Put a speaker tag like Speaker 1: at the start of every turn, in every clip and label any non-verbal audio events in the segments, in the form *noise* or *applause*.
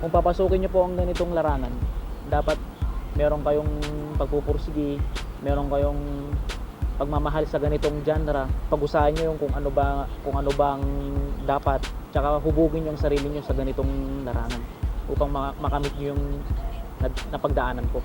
Speaker 1: kung papasukin nyo po ang ganitong laranan, dapat meron kayong pagpupursigi, meron kayong pagmamahal sa ganitong genre. Pag-usahan nyo yung kung ano ba kung ano bang dapat, tsaka hubugin yung sarili nyo sa ganitong laranan upang ma- makamit nyo yung napagdaanan ko.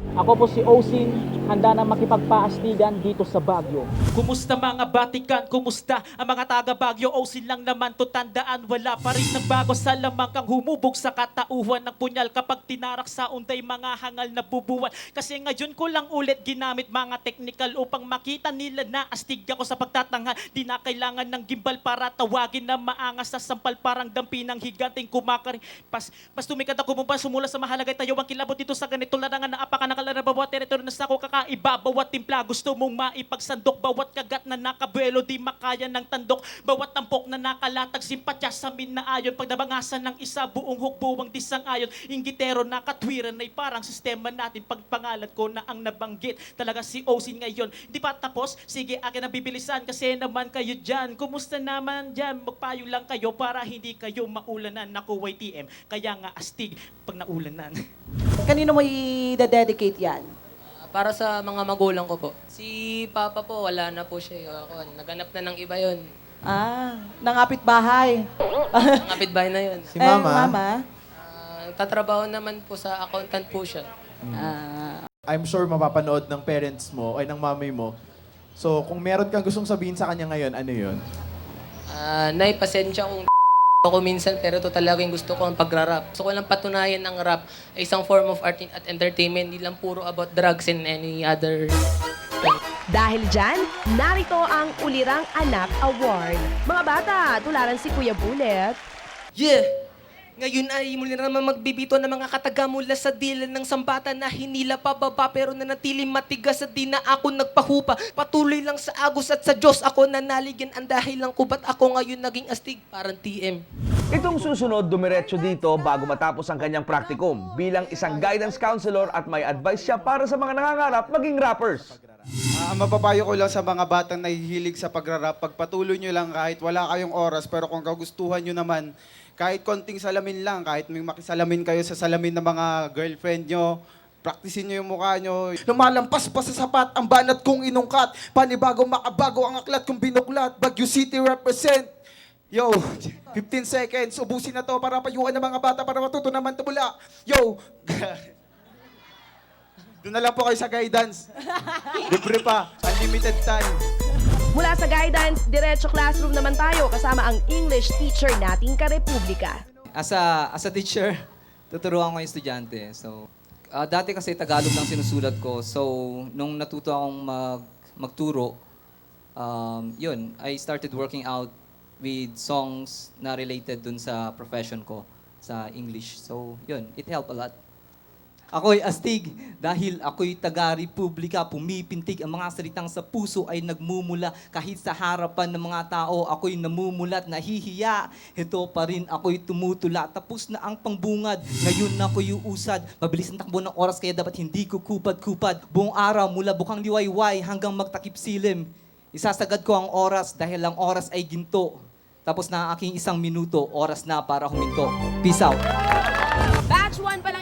Speaker 1: Ako po si Osin, handa na makipagpaastigan dito sa Baguio.
Speaker 2: Kumusta mga Batikan? Kumusta ang mga taga Baguio? O silang naman to tandaan Wala pa rin nagbago sa lamang kang humubog sa katauhan ng punyal Kapag tinarak sa unday mga hangal na bubuwan Kasi ngayon ko lang ulit ginamit mga technical Upang makita nila na astig ako sa pagtatanghal Di na kailangan ng gimbal para tawagin na maangas sa sampal Parang dampi ng higanting kumakaring Pas, pas tumikat ako mumpa sumula sa mahalagay Tayo ang kilabot dito sa ganito larangan na apaka nakalara bawat teritoryo na sa ako kakaiba Bawat timpla gusto mong maipagsandok Bawat kagat na nakabuelo di makaya ng tandok Bawat tampok na nakalatag simpatya sa minaayon Pagdabangasan ng isa buong hukbuwang disang ayon Inggitero nakatwiran ay parang sistema natin. Pagpangalan ko na ang nabanggit Talaga si Osin ngayon. Di pa tapos? Sige akin ang bibilisan Kasi naman kayo dyan. Kumusta naman dyan? Magpayo lang kayo para hindi kayo maulanan. Naku YTM Kaya nga astig pag naulanan *laughs*
Speaker 3: Kanino mo i-dedicate yan?
Speaker 4: Para sa mga magulang ko po. Si Papa po, wala na po siya. Ako, naganap na ng iba yon.
Speaker 3: Ah, nangapit bahay.
Speaker 4: Ang kapitbahay na yun.
Speaker 5: Si Mama,
Speaker 3: mama?
Speaker 4: Ah, tatrabaho naman po sa accountant po siya.
Speaker 3: Ah,
Speaker 5: I'm sure mapapanood ng parents mo ay ng mommy mo. So, kung meron kang gustong sabihin sa kanya ngayon, ano yun?
Speaker 4: Ah, nay, pasensya kung ako minsan, pero ito talaga yung gusto ko ang pagra-rap. Gusto ko lang patunayan ang rap ay isang form of art at entertainment, hindi lang puro about drugs and any other
Speaker 6: Dahil dyan, narito ang Ulirang Anak Award. Mga bata, tularan si Kuya Bullet.
Speaker 4: Yeah! Ngayon ay muli na naman magbibito ng mga kataga mula sa dilan ng sambata na hinila pababa pero nanatiling matigas at di na ako nagpahupa. Patuloy lang sa agos at sa Diyos ako nanaligyan ang dahil lang ko ba't ako ngayon naging astig parang TM.
Speaker 7: Itong susunod, dumiretso dito bago matapos ang kanyang practicum bilang isang guidance counselor at may advice siya para sa mga nangangarap maging rappers.
Speaker 8: Ah, ang mapapayo ko lang sa mga batang nahihilig sa pagrarap, pagpatuloy nyo lang kahit wala kayong oras, pero kung kagustuhan nyo naman, kahit konting salamin lang, kahit may makisalamin kayo sa salamin ng mga girlfriend nyo, praktisin nyo yung mukha nyo.
Speaker 9: Lumalampas pa sa sapat ang banat kong inungkat. Panibago makabago ang aklat kong binuklat. Baguio City represent. Yo, 15 seconds. Ubusin na to para payuhan ng mga bata para matuto naman tumula. Yo. *laughs* Doon na lang po kayo sa guidance. Libre pa. Unlimited time.
Speaker 6: Mula sa guidance, diretso classroom naman tayo kasama ang English teacher nating karepublika.
Speaker 10: As a, as a teacher, tuturuan ko yung estudyante. So, ah, dati kasi Tagalog lang sinusulat ko. So, nung natuto akong mag, magturo, um, yun, I started working out with songs na related dun sa profession ko sa English. So, yun, it helped a lot. Ako'y astig dahil ako'y taga-republika, pumipintig ang mga salitang sa puso ay nagmumula kahit sa harapan ng mga tao ako'y namumulat, nahihiya. Ito pa rin ako'y tumutula, tapos na ang pangbungad, ngayon na ako'y uusad. Mabilis ang takbo ng oras kaya dapat hindi ko kupad-kupad. Buong araw mula bukang liwayway hanggang magtakip silim. Isasagad ko ang oras dahil ang oras ay ginto. Tapos na aking isang minuto, oras na para huminto. Peace out.
Speaker 6: Batch 1 pa lang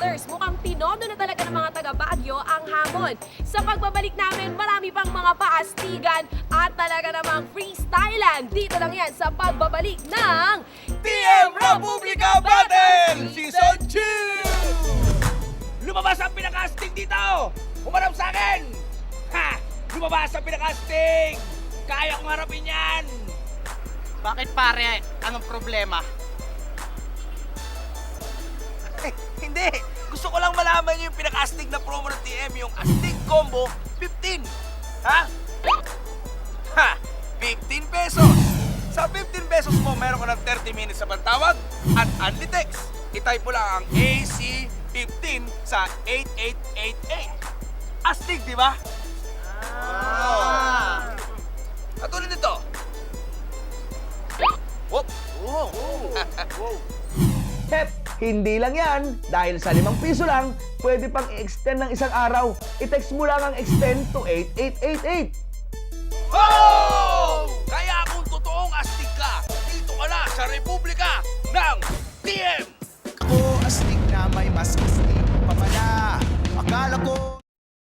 Speaker 6: freestylers. Mukhang tinodo na talaga ng mga taga Baguio ang hamon. Sa pagbabalik namin, marami pang mga paastigan at talaga namang freestylan. Dito lang yan sa pagbabalik ng
Speaker 9: TM Republica Battle Season 2!
Speaker 2: Lumabas ang pinakasting dito! Umarap sa akin! Ha! Lumabas ang pinakasting! Kaya kong harapin yan!
Speaker 9: Bakit pare? Anong problema?
Speaker 2: Hindi! Gusto ko lang malaman yung pinakastig na promo ng TM, yung Astig Combo 15! Ha? Ha! 15 pesos! Sa 15 pesos mo, meron ka ng 30 minutes sa pantawag at only text. Itype mo lang ang AC15 sa 8888. Astig, di ba? Ah! At ulit nito. Whoop! *laughs*
Speaker 7: Hep, hindi lang yan. Dahil sa limang piso lang, pwede pang i-extend ng isang araw. I-text mo lang ang extend to 8888.
Speaker 2: Oh! Kaya kung totoong astig ka, dito ka na sa Republika ng
Speaker 11: TM!
Speaker 5: Ako astig na may mas astig pamana. Akala ko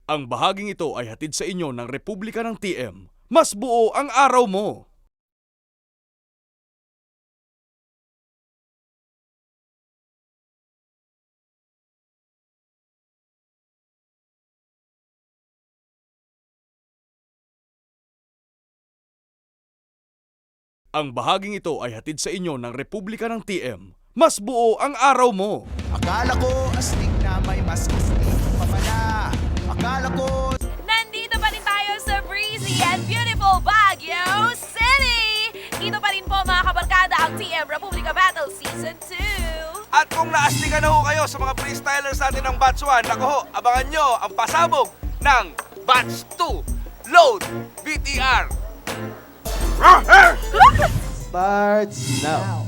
Speaker 11: Ang bahaging ito ay hatid sa inyo ng Republika ng TM. Mas buo ang araw mo! Ang bahaging ito ay hatid sa inyo ng Republika ng TM. Mas buo ang araw mo!
Speaker 5: Akala ko astig na may mas astig pamana. Akala ko
Speaker 6: Nandito pa rin tayo sa breezy and beautiful Baguio City! Dito pa rin po mga kabarkada ang TM Republica Battle Season 2!
Speaker 11: At kung naastigan na ho kayo sa mga freestylers natin ng Batch 1, naku ho, abangan nyo ang pasabog ng Batch 2 Load BTR.
Speaker 5: Bards now.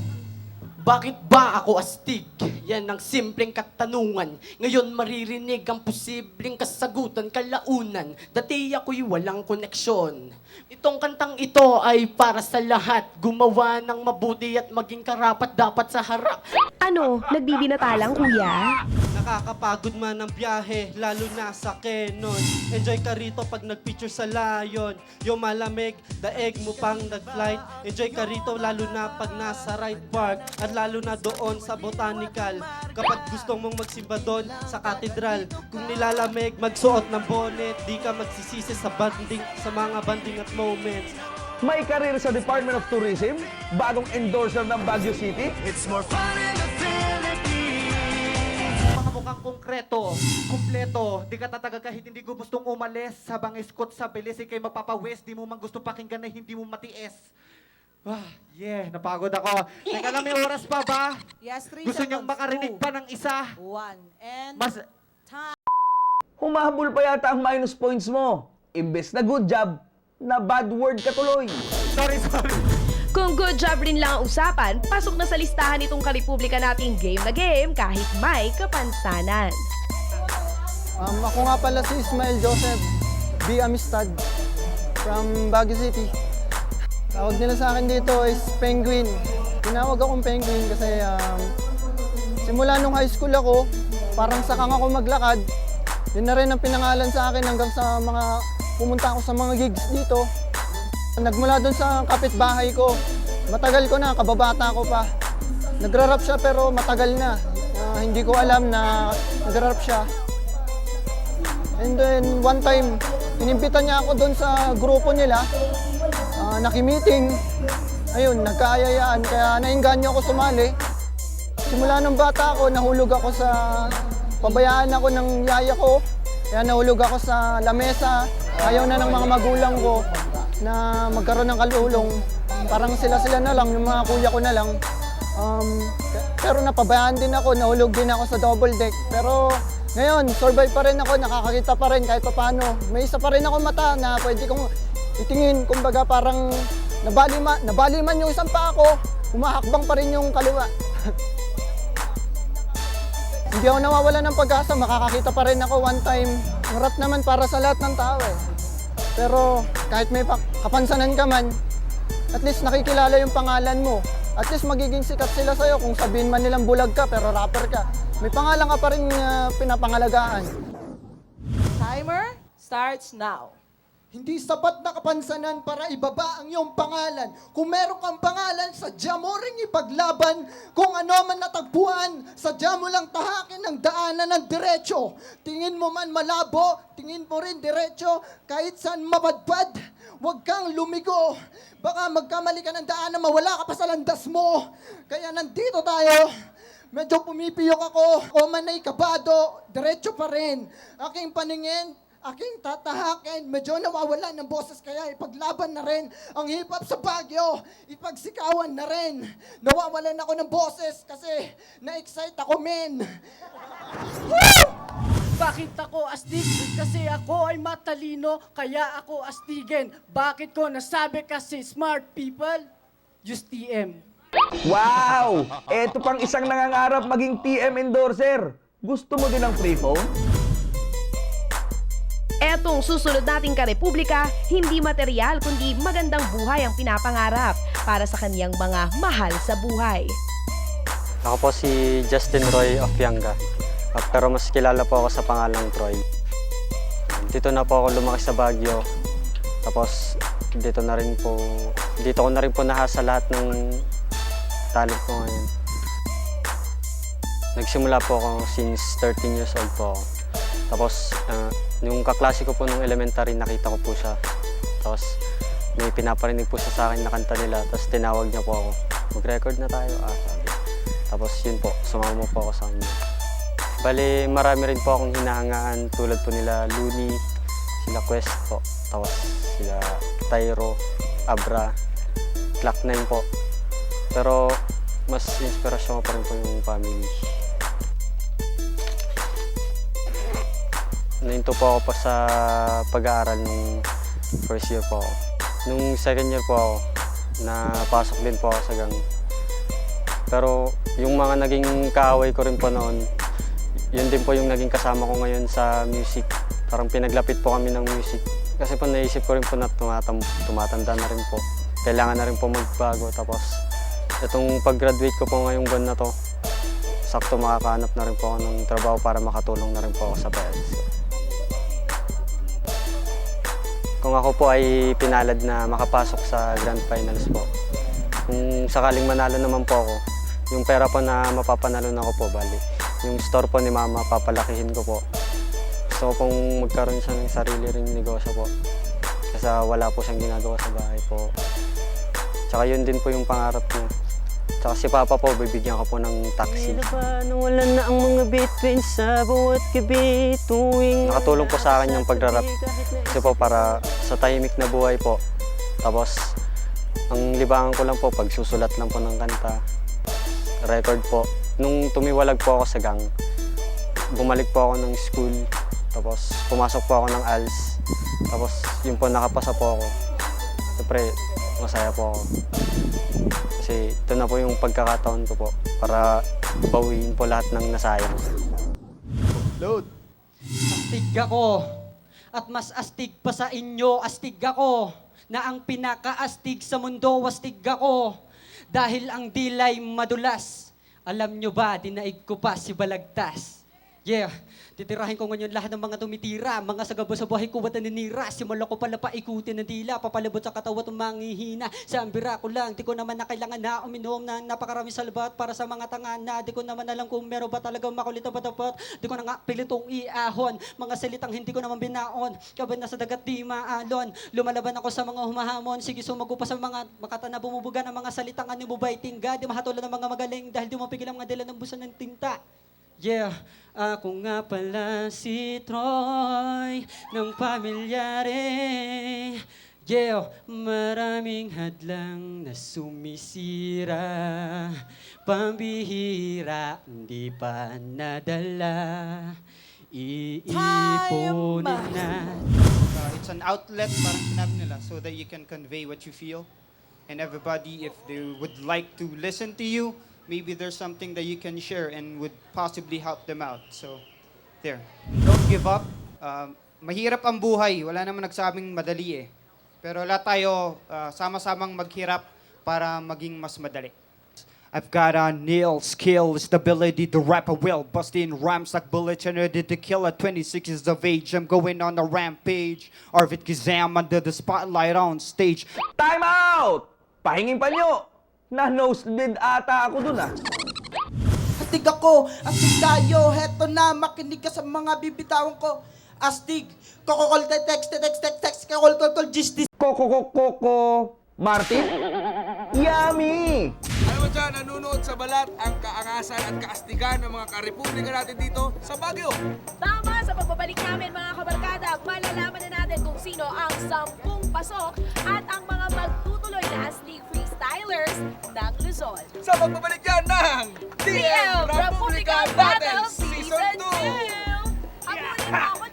Speaker 3: Bakit ba ako astig? Yan ang simpleng katanungan. Ngayon maririnig ang posibleng kasagutan kalaunan. Dati ako'y walang koneksyon. Itong kantang ito ay para sa lahat. Gumawa ng mabuti at maging karapat dapat sa harap.
Speaker 6: Ano, nagbibinata lang kuya?
Speaker 3: Nakakapagod man ang biyahe, lalo na sa Kenon. Enjoy ka rito pag nagpicture sa layon. Yung malamig, daeg mo pang nag-flight. Enjoy ka rito lalo na pag nasa right park. At lalo na doon sa botanical. Kapag gustong mong magsimba doon sa katedral. Kung nilalamig, magsuot ng bonnet. Di ka magsisisi sa banding, sa mga banding at moments.
Speaker 11: May karir sa Department of Tourism, bagong endorser ng Baguio City,
Speaker 5: It's more fun in the
Speaker 12: Mga mukhang konkreto, kumpleto, di ka tataga kahit hindi gustong umalis. Habang iskot sa bilis, ikay magpapawis, di mo man gusto pakinggan na hindi mo matiis. Ah, yeah, napagod ako. Teka lang, may oras pa ba?
Speaker 13: Yes, three
Speaker 12: Gusto niyong
Speaker 13: seconds.
Speaker 12: makarinig
Speaker 13: Two,
Speaker 12: pa ng isa?
Speaker 13: One. And
Speaker 12: Mas,
Speaker 11: Humahabol pa yata ang minus points mo. Imbes na good job, na bad word ka tuloy.
Speaker 12: sorry, sorry.
Speaker 6: Kung good job rin lang ang usapan, pasok na sa listahan itong karepublika nating game na game kahit may kapansanan.
Speaker 8: Um, ako nga pala si Ismael Joseph B. Amistad from Baguio City. Tawag nila sa akin dito is Penguin. Tinawag akong Penguin kasi um, simula nung high school ako, parang sakang ako maglakad. Yun na rin ang pinangalan sa akin hanggang sa mga pumunta ako sa mga gigs dito. Nagmula doon sa kapitbahay ko. Matagal ko na, kababata ko pa. Nagra-rap siya pero matagal na. Ah, hindi ko alam na nagra-rap siya. And then one time, inimbitan niya ako doon sa grupo nila. Nakimiting. Ayun, nagkaayayaan. Kaya nainganyo ako sumali. Simula nung bata ako, nahulog ako sa... Pabayaan ako ng yaya ko. Kaya nahulog ako sa lamesa. Ayaw na ng mga magulang ko na magkaroon ng kalulong. Parang sila-sila na lang, yung mga kuya ko na lang. Um, pe- pero napabayaan din ako, nahulog din ako sa double deck. Pero ngayon, survive pa rin ako, nakakakita pa rin kahit paano. May isa pa rin ako mata na pwede kong itingin. Kumbaga parang nabalima, nabaliman yung isang pa ako, humahakbang pa rin yung kaliwa. *laughs* Hindi ako nawawala ng pag-asa, makakakita pa rin ako one time. Ang rap naman para sa lahat ng tao eh. Pero kahit may pa- kapansanan ka man, at least nakikilala yung pangalan mo. At least magiging sikat sila sa'yo kung sabihin man nilang bulag ka pero rapper ka. May pangalan ka pa rin uh, pinapangalagaan.
Speaker 13: timer starts now.
Speaker 5: Hindi sapat na kapansanan para ibaba ang iyong pangalan. Kung meron kang pangalan, sadya mo ring ipaglaban. Kung ano man natagpuan, sadya mo lang tahakin ang daanan ng diretsyo. Tingin mo man malabo, tingin mo rin diretsyo. Kahit saan mapadpad, huwag kang lumigo. Baka magkamali ka ng daanan, mawala ka pa sa landas mo. Kaya nandito tayo. Medyo pumipiyok ako. O man ay kabado, diretso pa rin. Aking paningin, aking tatahakin. Medyo nawawala ng boses kaya ipaglaban na rin ang hip-hop sa Baguio. Ipagsikawan na rin. Nawawalan ako ng boses kasi na-excite ako, men.
Speaker 12: Bakit ako astig? Kasi ako ay matalino, kaya ako astigin. Bakit ko nasabi kasi smart people? Use TM.
Speaker 11: Wow! Eto pang isang nangangarap maging TM endorser. Gusto mo din ng free phone?
Speaker 6: Etong susunod nating karepublika, hindi material kundi magandang buhay ang pinapangarap para sa kaniyang mga mahal sa buhay.
Speaker 14: Ako po si Justin Roy of Yanga. Ah, pero mas kilala po ako sa pangalang Troy. Dito na po ako lumaki sa Baguio. Tapos dito na rin po, dito ko na rin po nahasa lahat ng talent ko ngayon. Nagsimula po ako since 13 years old po ako. Tapos ah, yung kaklase po nung elementary, nakita ko po siya. Tapos may pinaparinig po siya sa akin na kanta nila. Tapos tinawag niya po ako, mag-record na tayo. Ah, sabi. Tapos yun po, sumama po ako sa kanya. Bali, marami rin po akong hinahangaan tulad po nila Looney, sila Quest po, tapos sila Tyro, Abra, Clock9 po. Pero mas inspirasyon ko pa rin po yung family. Nahinto po ako pa sa pag-aaral nung first year po. Nung second year po ako, napasok din po ako sa gang. Pero yung mga naging kaaway ko rin po noon, yun din po yung naging kasama ko ngayon sa music. Parang pinaglapit po kami ng music. Kasi po naisip ko rin po na tumatam, tumatanda na rin po. Kailangan na rin po magbago. Tapos itong pag-graduate ko po ngayong buwan na to, sakto makakahanap na rin po ako ng trabaho para makatulong na rin po ako sa parents Kung ako po ay pinalad na makapasok sa Grand Finals po, kung sakaling manalo naman po ako, yung pera po na mapapanalo na ko po, bali, yung store po ni mama, papalakihin ko po. Gusto ko pong magkaroon siya ng sarili ring negosyo po. Kasi wala po siyang ginagawa sa bahay po. Tsaka yun din po yung pangarap niya. Tsaka si Papa po, bibigyan ko po ng taxi.
Speaker 15: wala na ang mga bituin sa bawat gabi tuwing
Speaker 14: Nakatulong po sa akin yung pagrarap. Kasi po para sa tahimik na buhay po. Tapos, ang libangan ko lang po, pagsusulat lang po ng kanta. Record po. Nung tumiwalag po ako sa gang, bumalik po ako ng school. Tapos, pumasok po ako ng ALS. Tapos, yun po, nakapasa po ako. Siyempre, masaya po ako. Kasi ito na po yung pagkakataon ko po para bawiin po lahat ng nasayang.
Speaker 5: Load!
Speaker 16: Astig ako. At mas astig pa sa inyo, astig ako. Na ang pinakaastig sa mundo, astig ako. Dahil ang dilay madulas. Alam nyo ba, dinaig ko pa si Balagtas. Yeah, titirahin ko ngayon lahat ng mga tumitira, mga sagabo sa buhay ko at naninira. Simula ko pala paikutin ng dila, papalabot sa katawa at manghihina. Sa ambira ko lang, di ko naman na kailangan na uminom ng napakarami salbat para sa mga tanga na. Di ko naman alam kung meron ba talagang makulit na batapat. Di ko na nga pilitong iahon, mga salitang hindi ko naman binaon. Kabad na sa dagat di maalon. Lumalaban ako sa mga humahamon, sige sumago pa sa mga makata na bumubuga ng mga salitang ano mo ba'y tingga. Di mahatulan ng mga magaling dahil di mapigil ang mga dila ng busan ng tinta. Yeah, ako nga pala si Troy ng pamilyare. Yeah, maraming hadlang na sumisira. Pambihira, hindi pa nadala. Iipunin na.
Speaker 17: Uh, it's an outlet, parang sinabi nila, so that you can convey what you feel. And everybody, if they would like to listen to you, maybe there's something that you can share and would possibly help them out. So, there. Don't give up. Um, mahirap ang buhay. Wala naman nagsabing madali eh. Pero lahat tayo uh, sama-samang maghirap para maging mas madali. I've got a nail skill, stability to rap a will, busting rhymes like bullets and ready to kill at 26 years of age. I'm going on a rampage. Arvid Kazam under the spotlight on stage.
Speaker 11: Time out! Pahingin pa nyo! Na nosebleed ata ako dun ah.
Speaker 16: Astig ako, astig tayo, heto na, makinig ka sa mga bibitawan ko. Astig, kokokol text, text, text, text, text, kakol, tol, tol, gis, dis.
Speaker 11: Koko, koko, koko, Martin? Yummy!
Speaker 18: Alam mo dyan, nanonood sa balat ang kaangasan at kaastigan ng mga karepublika natin dito sa Baguio.
Speaker 6: Tama, sa pagbabalik namin mga kabarkada, malalaman na natin kung sino ang sampung pasok at ang mga magtutuloy na astig freestylers ng Luzon.
Speaker 18: Sa pagbabalik yan ng
Speaker 6: DL Republican Battle Season 2! Habulin mo ako!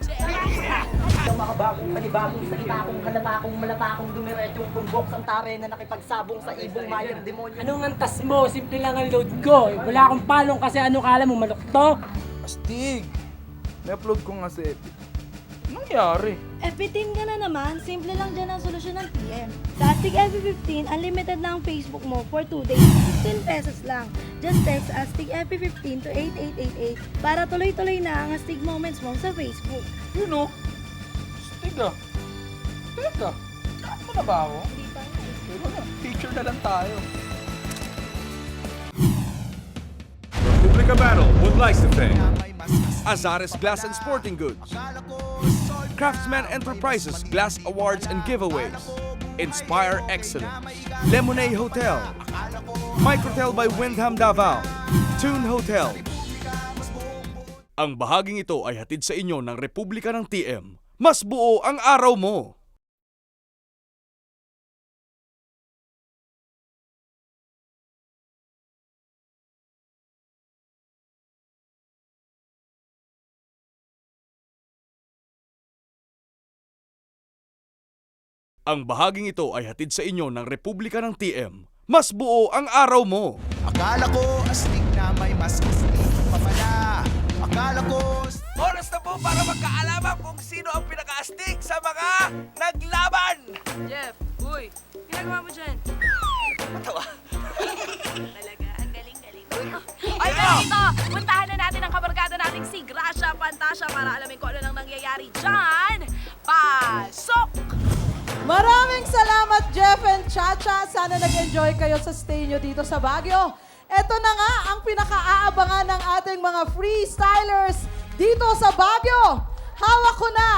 Speaker 16: Ang mga bagong panibagong salita kong halata akong malata akong dumiretsyong bumbok ang tare na nakipagsabong sa ibong mayang demonyo.
Speaker 15: Anong antas mo? Simple lang ang load ko. Wala akong palong kasi ano kala mo malok to?
Speaker 18: Astig! Na-upload ko nga sa Epic. Nangyari?
Speaker 10: FB15 ka na naman, simple lang dyan ang solusyon ng TM. Sa Astig FB15, unlimited na ang Facebook mo for 2 days, 15 pesos lang. Just text Astig FP15 to 8888 para tuloy-tuloy na ang Astig Moments mo sa Facebook.
Speaker 18: You know, Stiga. Teka, saan mo na ba ako?
Speaker 10: Hindi pa
Speaker 18: picture na lang tayo.
Speaker 19: Republica Battle would like to thank Azares Glass and Sporting Goods, Craftsman Enterprises Glass Awards and Giveaways, Inspire Excellence, Lemonade Hotel, Microtel by Windham Davao, Tune Hotel. Ang bahaging ito ay hatid sa inyo ng Republika ng TM. Mas buo ang araw mo! Ang bahaging ito ay hatid sa inyo ng Republika ng TM. Mas buo ang araw mo!
Speaker 5: Akala ko astig na may mas astig pa pala. Akala ko
Speaker 18: Oras na po para magkaalaman kung sino ang pinaka-astig sa mga naglaban!
Speaker 6: Jeff, uy, ginagawa mo dyan?
Speaker 18: Matawa.
Speaker 6: Talaga, ang galing-galing. Ay, pero ito, puntahan na natin ang kabarkada nating si Gracia Pantasya para alamin kung ano nang nangyayari dyan.
Speaker 12: Maraming salamat, Jeff and Chacha. Sana nag-enjoy kayo sa stay nyo dito sa Baguio. Ito na nga ang pinaka-aabangan ng ating mga freestylers dito sa Baguio. Hawak ko na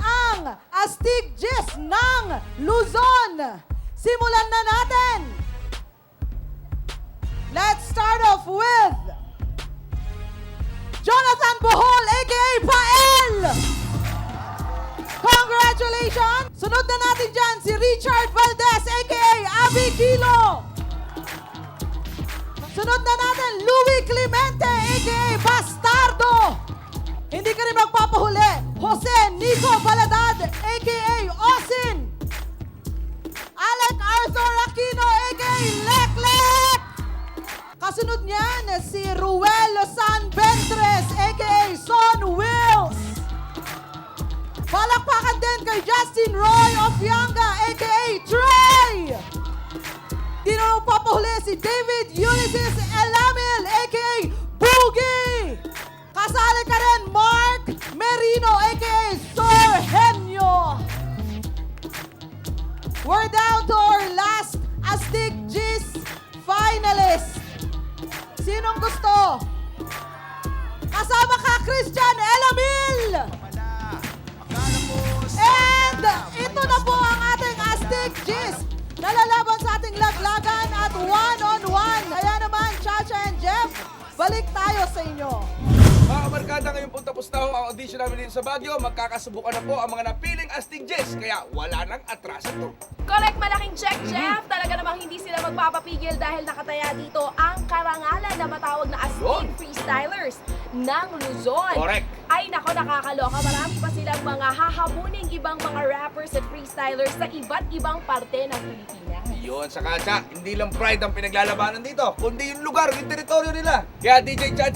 Speaker 12: ang Astig Gis ng Luzon. Simulan na natin. Let's start off with Jonathan Congratulations! Sunod na natin dyan si Richard Valdez, aka Abby Kilo. Sunod na natin Louis Clemente, aka Bastardo. Hindi ka rin magpapahuli. Jose Nico Baladad, aka Osin. Alec Arthur Aquino, aka Lek Lek. Kasunod niyan, si Ruel San Ventres, aka Son Wills. Palakpakan din kay Justin
Speaker 18: Mga kabarkada, ngayon po tapos na ho ang audition namin dito sa Baguio. Magkakasubukan na po ang mga napiling Astig Jess. Kaya wala nang atrasan to.
Speaker 6: Correct, malaking check, Jeff. Talaga namang hindi sila magpapapigil dahil nakataya dito ang karangalan na matawag na Astig
Speaker 18: Yun.
Speaker 6: Freestylers ng Luzon.
Speaker 18: Correct.
Speaker 6: Ay nako, nakakaloka. Marami pa silang mga hahamuning ibang mga rappers at freestylers sa iba't ibang parte ng Pilipinas.
Speaker 18: Yun, sa katsa, hindi lang pride ang pinaglalabanan dito, kundi yung lugar, yung teritoryo nila. Kaya DJ Chad,